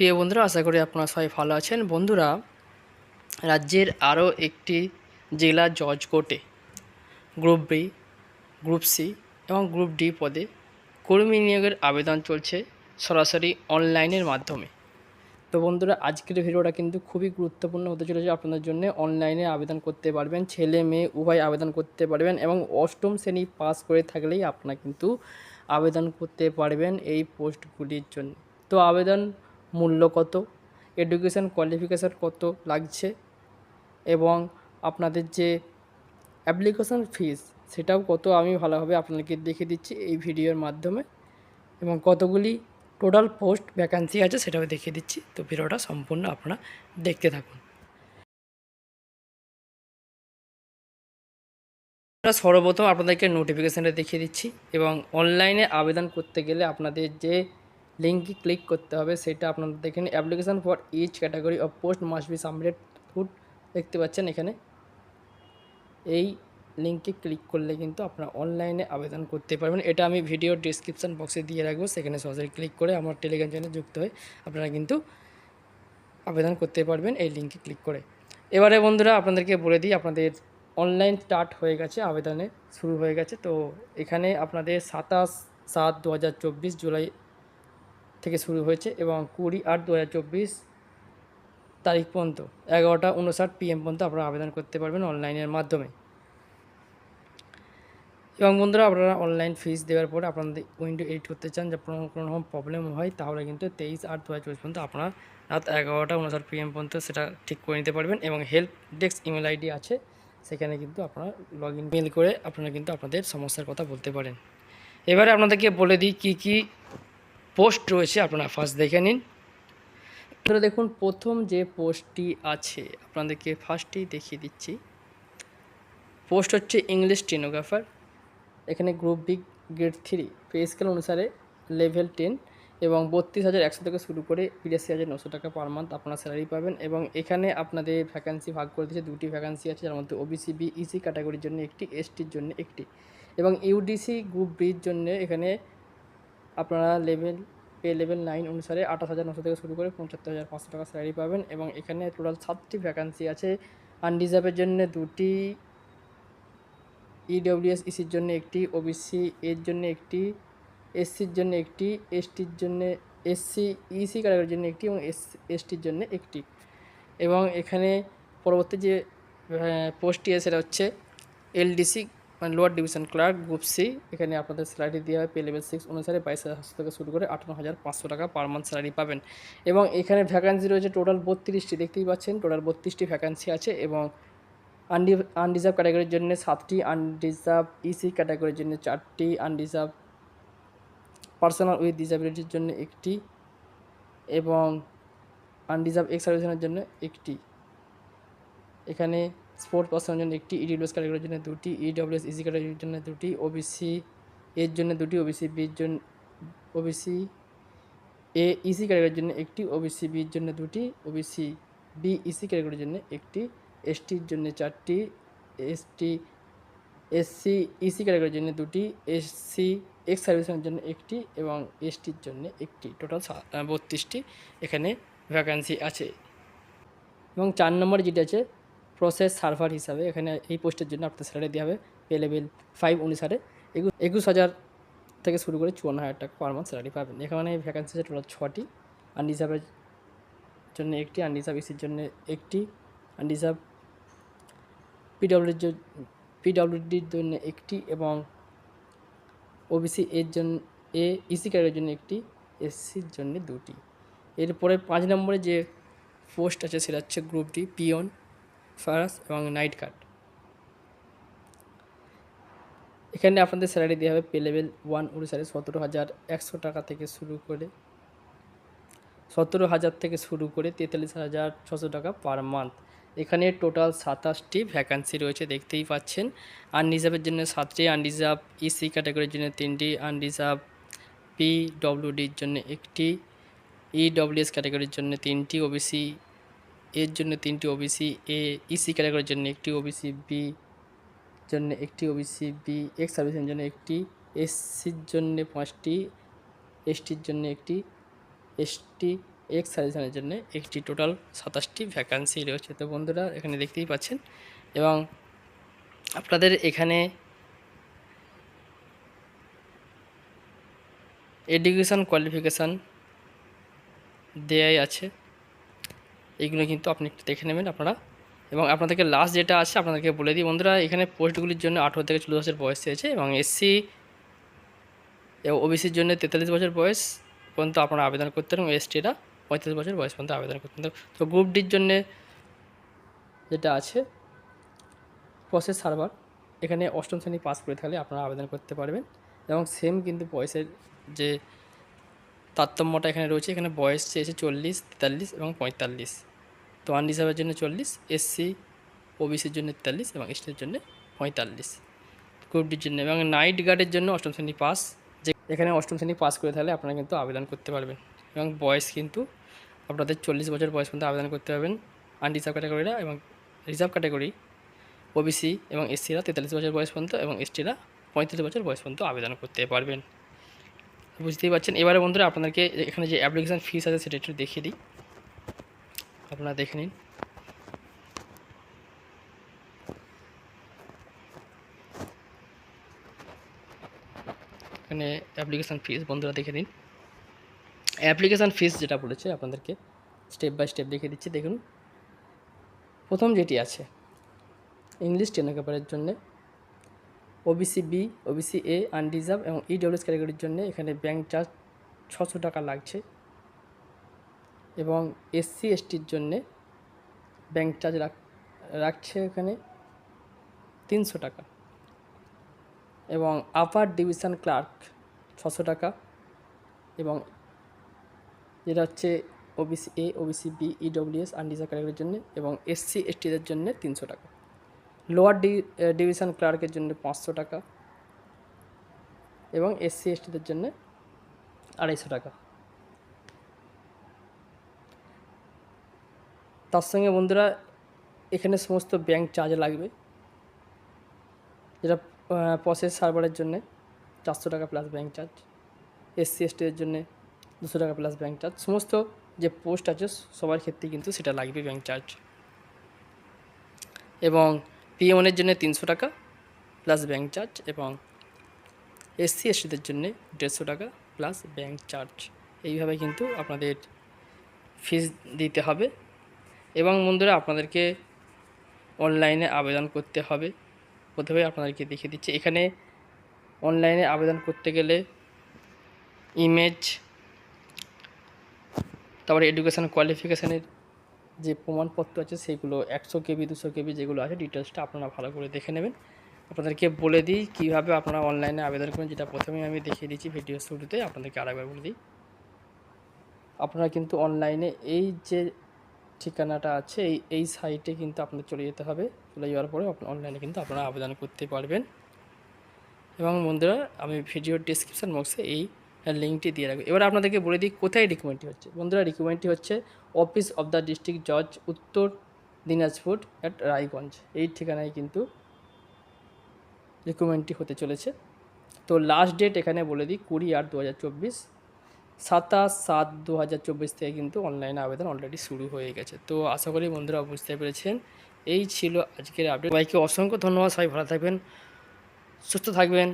প্রিয় বন্ধুরা, আশা করি আপনারা সবাই ভালো আছেন। বন্ধুরা, রাজ্যের আরও একটি জেলা জজ কোর্টে গ্রুপ বি, গ্রুপ সি এবং গ্রুপ ডি পদে কর্মী নিয়োগের আবেদন চলছে সরাসরি অনলাইনের মাধ্যমে। তো বন্ধুরা, আজকের ভিডিওটা কিন্তু খুবই গুরুত্বপূর্ণ হতে চলেছে আপনাদের জন্য। অনলাইনে আবেদন করতে পারবেন, ছেলে, মেয়ে, উভয় আবেদন করতে পারবেন এবং অষ্টম শ্রেণি পাস করে থাকলেই আপনারা কিন্তু আবেদন করতে পারবেন এই পোস্টগুলির জন্য। তো আবেদন মূল্য কত? এডুকেশন কোয়ালিফিকেশান কত লাগছে? এবং আপনাদের যে অ্যাপ্লিকেশন ফিস সেটাও কত? আমি ভালোভাবে আপনাদেরকে দেখে দিচ্ছি এই ভিডিওর মাধ্যমে। এবং কতগুলি টোটাল পোস্ট ভ্যাকান্সি আছে, সেটাও দেখিয়ে দিচ্ছি। তো ভিডিওটা সম্পূর্ণ আপনারা দেখতে থাকুন। সর্বপ্রথম আপনাদেরকে নোটিফিকেশানটা দেখিয়ে দিচ্ছি এবং অনলাইনে আবেদন করতে গেলে আপনাদের যে লিঙ্কে ক্লিক করতে হবে, সেটা আপনাদের দেখেন। Application for each category of post must be submitted food, দেখতে পাচ্ছেন এখানে। এই লিঙ্কে ক্লিক করলে কিন্তু আপনারা অনলাইনে আবেদন করতে পারবেন। এটা আমি ভিডিও ডিসক্রিপশান বক্সে দিয়ে রাখব, সেখানে সরাসরি ক্লিক করে আমার টেলিগ্রাম চ্যানেলে যুক্ত হয়ে আপনারা কিন্তু আবেদন করতে পারবেন এই লিঙ্কে ক্লিক করে। এবারে বন্ধুরা, আপনাদেরকে বলে দিই, আপনাদের অনলাইন স্টার্ট হয়ে গেছে, আবেদনে শুরু হয়ে গেছে। তো এখানে আপনাদের সাতাশ সাত দু জুলাই থেকে শুরু হয়েছে এবং কুড়ি আট দু তারিখ পর্যন্ত এগারোটা উনষাট পিএম পর্যন্ত আপনারা আবেদন করতে পারবেন অনলাইনের মাধ্যমে। এবং বন্ধুরা, আপনারা অনলাইন ফিস দেওয়ার পরে আপনাদের উইন্ডো এডিট করতে চান, যে কোনো কোনো রকম প্রবলেম হয়, তাহলে কিন্তু তেইশ আট দু হাজার পর্যন্ত আপনারা রাত এগারোটা উনষাট পিএম পর্যন্ত সেটা ঠিক করে নিতে পারবেন এবং হেল্প ডেস্ক ইমেল আইডি আছে, সেখানে কিন্তু আপনারা লগ ইন মেল করে আপনারা কিন্তু আপনাদের সমস্যার কথা বলতে পারেন। এবারে আপনাদেরকে বলে দিই কী কী পোস্ট রয়েছে, আপনারা ফার্স্ট দেখে নিন। তো দেখুন, প্রথম যে পোস্টটি আছে, আপনাদেরকে ফার্স্টেই দেখিয়ে দিচ্ছি। পোস্ট হচ্ছে ইংলিশ স্টেনোগ্রাফার এখানে group B grade three pay scale অনুসারে লেভেল টেন এবং বত্রিশ হাজার একশো থেকে শুরু করে বিরাশি হাজার নশো টাকা পার মান্থ আপনারা স্যালারি পাবেন এবং এখানে আপনাদের ভ্যাকান্সি ভাগ করে দিয়েছে, দুটি ভ্যাকান্সি আছে, যার মধ্যে ওবিসি বি ইসি ক্যাটাগরির জন্য একটি এসটির জন্য একটি এবং ইউডিসি গ্রুপ বির জন্য এখানে আপনারা লেভেল পে লেভেল নাইন অনুসারে আঠাশ হাজার নশো থেকে শুরু করে পঁচাত্তর হাজার পাঁচশো টাকা স্যালারি পাবেন এবং এখানে টোটাল সাতটি ভ্যাকান্সি আছে। আনরিজার্ভের জন্য দুটি ইডব্লিউএস ইসির জন্য একটি ওবিসি এর জন্য একটি এসসির জন্য একটি এসটির জন্য এসসি ইসি ক্যাটাগরির জন্য একটি এবং এস এসটির জন্য একটি। এবং এখানে পরবর্তী যে পোস্টটি আছে, সেটা হচ্ছে এলডিসি মানে lower division clerk group C এখানে আপনাদের স্যালারি দেওয়া হয় পে লেভেল সিক্স অনুসারে বাইশ হাজার থেকে শুরু করে আঠারো হাজার পাঁচশো টাকা পার মান্থ স্যালারি পাবেন। এবং এখানে ভ্যাকান্সি রয়েছে টোটাল বত্রিশটি, দেখতেই পাচ্ছেন টোটাল বত্রিশটি ভ্যাকান্সি আছে এবং আনডি আনরিজার্ভ ক্যাটাগরির জন্য সাতটি আনরিজার্ভ ইসি ক্যাটাগরির জন্য চারটি আনরিজার্ভ পার্সোনাল উইথ ডিসাবিলিটির জন্য একটি এবং আনরিজার্ভ এক্স সার্ভিসের জন্য একটি। এখানে স্পোর্ট পার্সনের জন্য একটি ইডিডব্লিউএস ক্যাটাগরির জন্য দুটি ইডব্লিউএস ইসি ক্যাটাগরির জন্য দুটি ওবিসি এর জন্য দুটি ওবিসি বির জন্য ওবিসি এ ইসি ক্যাটাগরির জন্য একটি ওবিসি বির জন্য দুটি ওবিসি বি ইসি ক্যাটাগরির জন্য একটি এসটির জন্য চারটি এসটি এসসি ইসি ক্যাটাগরির জন্য দুটি এসসি এক্স সার্ভিসের জন্য একটি এবং এসটির জন্য একটি। টোটাল বত্রিশটি এখানে ভ্যাকান্সি আছে। এবং চার নম্বরে যেটা আছে প্রসেস সার্ভার হিসাবে এখানে এই পোস্টের জন্য আপনার স্যালারি দেওয়া হবে পে লেভেল ফাইভ অনুসারে। একুশ হাজার থেকে শুরু করে চুয়ান্ন হাজার টাকা পার মান্থ স্যালারি পাবেন। এখানে ভ্যাকান্সি আছে টোটাল ছটি আনরিজার্ভের জন্য একটি আনরিজার্ভ ইসির জন্য একটি আনরিজার্ভ পিডব্লিউডির পিডব্লিউডির জন্য একটি এবং ওবিসি এর জন্য এ ইসি ক্যাডারের জন্য একটি এসসির জন্য দুটি। এরপরে পাঁচ নম্বরে যে পোস্ট আছে সেটা হচ্ছে গ্রুপটি পিওন ফারাস এবং নাইট কার্ড এখানে আপনাদের স্যালারি দেওয়া হবে পে লেভেল ওয়ান অনুসারে সতেরো হাজার একশো টাকা থেকে শুরু করে সতেরো হাজার থেকে শুরু করে তেতাল্লিশ হাজার ছশো টাকা পার মান্থ এখানে টোটাল সাতাশটি ভ্যাকান্সি রয়েছে, দেখতেই পাচ্ছেন। আনরিজার্ভের জন্য সাতটি আনরিজার্ভ ইসি ক্যাটাগরির জন্য তিনটি আনরিজার্ভ পি ডব্লিউডির জন্য একটি ইডব্লিউএস ক্যাটাগরির জন্য তিনটি ওবিসি এর জন্য তিনটি ওবিসি এ ইসি ক্যাটাগরির জন্য একটি ওবিসি বি জন্য একটি ওবিসি বি এক্স সার্ভিসের জন্য একটি এসসির জন্য পাঁচটি এসটির জন্য একটি এসটি এক্স সাজেশনের জন্য একটি। টোটাল সাতাশটি ভ্যাকান্সি রয়েছে। তো বন্ধুরা, এখানে দেখতেই পাচ্ছেন। এবং আপনাদের এখানে এডুকেশান কোয়ালিফিকেশান দেয়াই আছে। এইগুলো কিন্তু আপনি একটু দেখে নেবেন আপনারা। এবং আপনাদেরকে লাস্ট যেটা আছে, আপনাদেরকে বলে দিই, বন্ধুরা, এখানে পোস্টগুলির জন্য আঠেরো থেকে চল্লিশ বছর বয়স চেয়েছে এবং এসসি ওবিসির জন্য তেতাল্লিশ বছর বয়স পর্যন্ত আপনারা আবেদন করতে এবং এসটিরা পঁয়তাল্লিশ বছর বয়স পর্যন্ত আবেদন করতে পারেন। তো গ্রুপ ডির জন্যে যেটা আছে প্রসেস সার্ভার এখানে অষ্টম শ্রেণি পাস করে থাকলে আপনারা আবেদন করতে পারবেন। এবং সেম কিন্তু বয়সের যে তারতম্যটা এখানে রয়েছে, এখানে বয়স চেয়েছে চল্লিশ, তেতাল্লিশ এবং পঁয়তাল্লিশ। তো আনরিজার্ভের জন্য চল্লিশ এসসি ওবিসির জন্য তেতাল্লিশ এবং এসটির জন্য পঁয়তাল্লিশ। গ্রুপ ডির জন্য এবং নাইট গার্ডের জন্য অষ্টম শ্রেণি পাস যে এখানে অষ্টম শ্রেণি পাস করে থাকলে আপনারা কিন্তু আবেদন করতে পারবেন। এবং বয়স কিন্তু আপনাদের চল্লিশ বছর বয়স পর্যন্ত আবেদন করতে পারবেন। আনরিজার্ভ ক্যাটাগরিরা এবং রিজার্ভ ক্যাটাগরি ওবিসি এবং এসসিরা তেতাল্লিশ বছর বয়স পর্যন্ত এবং এসটিরা পঁয়তাল্লিশ বছর বয়স পর্যন্ত আবেদন করতে পারবেন। বুঝতেই পারছেন? এবারে বন্ধুরা আপনাদেরকে এখানে যে অ্যাপ্লিকেশান ফিস আছে সেটা একটু দেখিয়ে দিই। আপনারা দেখে নিন। এখানে অ্যাপ্লিকেশান ফিস বন্ধুরা দেখে নিন। অ্যাপ্লিকেশান ফিস যেটা বলেছে আপনাদেরকে স্টেপ বাই স্টেপ দেখিয়ে দিচ্ছি। দেখুন, প্রথম যেটি আছে ইংলিশ টেনোগ্রাফারের জন্যে OBC B OBC A unreserved এবং ইডব্লিউএস ক্যাটাগরির জন্য এখানে ব্যাংক চার্জ ছশো টাকা লাগছে। এবং এসসি, এসটির জন্যে ব্যাংক চার্জ রাখ, রাখছে এখানে তিনশো টাকা এবং আপার ডিভিশন ক্লার্ক ছশো টাকা এবং যেটা হচ্ছে OBC A OBC B EWS unreserved ক্যাটাগরির জন্য এবং এসসি, এসটিদের জন্য তিনশো টাকা। লোয়ার ডি ডিভিশন ক্লার্কের জন্য পাঁচশো টাকা এবং এসসি, এসটিদের জন্য আড়াইশো টাকা। তার সঙ্গে বন্ধুরা এখানে সমস্ত ব্যাংক চার্জ লাগবে। যেটা প্রসেস সার্ভারের জন্য চারশো টাকা প্লাস ব্যাংক চার্জ এসসি এসটিদের জন্য দুশো টাকা প্লাস ব্যাংক চার্জ সমস্ত যে পোস্ট আছে সবার ক্ষেত্রে কিন্তু সেটা লাগবে ব্যাংক চার্জ এবং পিএমনের জন্য তিনশো টাকা প্লাস ব্যাংক চার্জ এবং এসসি এসটিদের জন্য দেড়শো টাকা প্লাস ব্যাংক চার্জ এইভাবে কিন্তু আপনাদের ফিস দিতে হবে। এবং বন্ধুরা আপনাদেরকে অনলাইনে আবেদন করতে হবে। প্রথমে আপনাদেরকে দেখিয়ে দিচ্ছি, এখানে অনলাইনে আবেদন করতে গেলে ইমেজ তারপরে এডুকেশান কোয়ালিফিকেশানের যে প্রমাণপত্র আছে, সেগুলো একশো কেবি, দুশো কেবি যেগুলো আছে ডিটেলসটা আপনারা ভালো করে দেখে নেবেন। আপনাদেরকে বলে দিই কীভাবে আপনারা অনলাইনে আবেদন করবেন, যেটা প্রথমেই আমি দেখিয়ে দিচ্ছি ভিডিও শুরুতে, আপনাদেরকে আরেকবার বলে দিই। আপনারা কিন্তু অনলাইনে এই যে ঠিকানাটা আছে, এই এই সাইটে কিন্তু আপনার চলে যেতে হবে। চলে যাওয়ার পরে অনলাইনে কিন্তু আপনারা আবেদন করতে পারবেন। এবং বন্ধুরা, আমি ভিডিও ডিসক্রিপশান বক্সে এই লিঙ্কটি দিয়ে রাখব। এবার আপনাদেরকে বলে দিই, কোথায় রিকমেন্ডটি হচ্ছে? বন্ধুরা রিকমেন্ডটি হচ্ছে অফিস অফ দ্য ডিস্ট্রিক্ট জজ উত্তর দিনাজপুর অ্যাট রায়গঞ্জ। এই ঠিকানায় কিন্তু রিকমেন্ডটি হতে চলেছে। তো লাস্ট ডেট এখানে বলে দিই, কুড়ি আট দু হাজার চব্বিশ। সাতাশ সাত দু হাজার চব্বিশ থেকে কিন্তু অনলাইন আবেদন অলরেডি শুরু হয়ে গেছে। তো আশা করি বন্ধুরা বুঝতে পেরেছেন। এই ছিল আজকের আপডেট সবাইকে অসংখ্য ধন্যবাদ। সবাই ভালো থাকবেন, সুস্থ থাকবেন।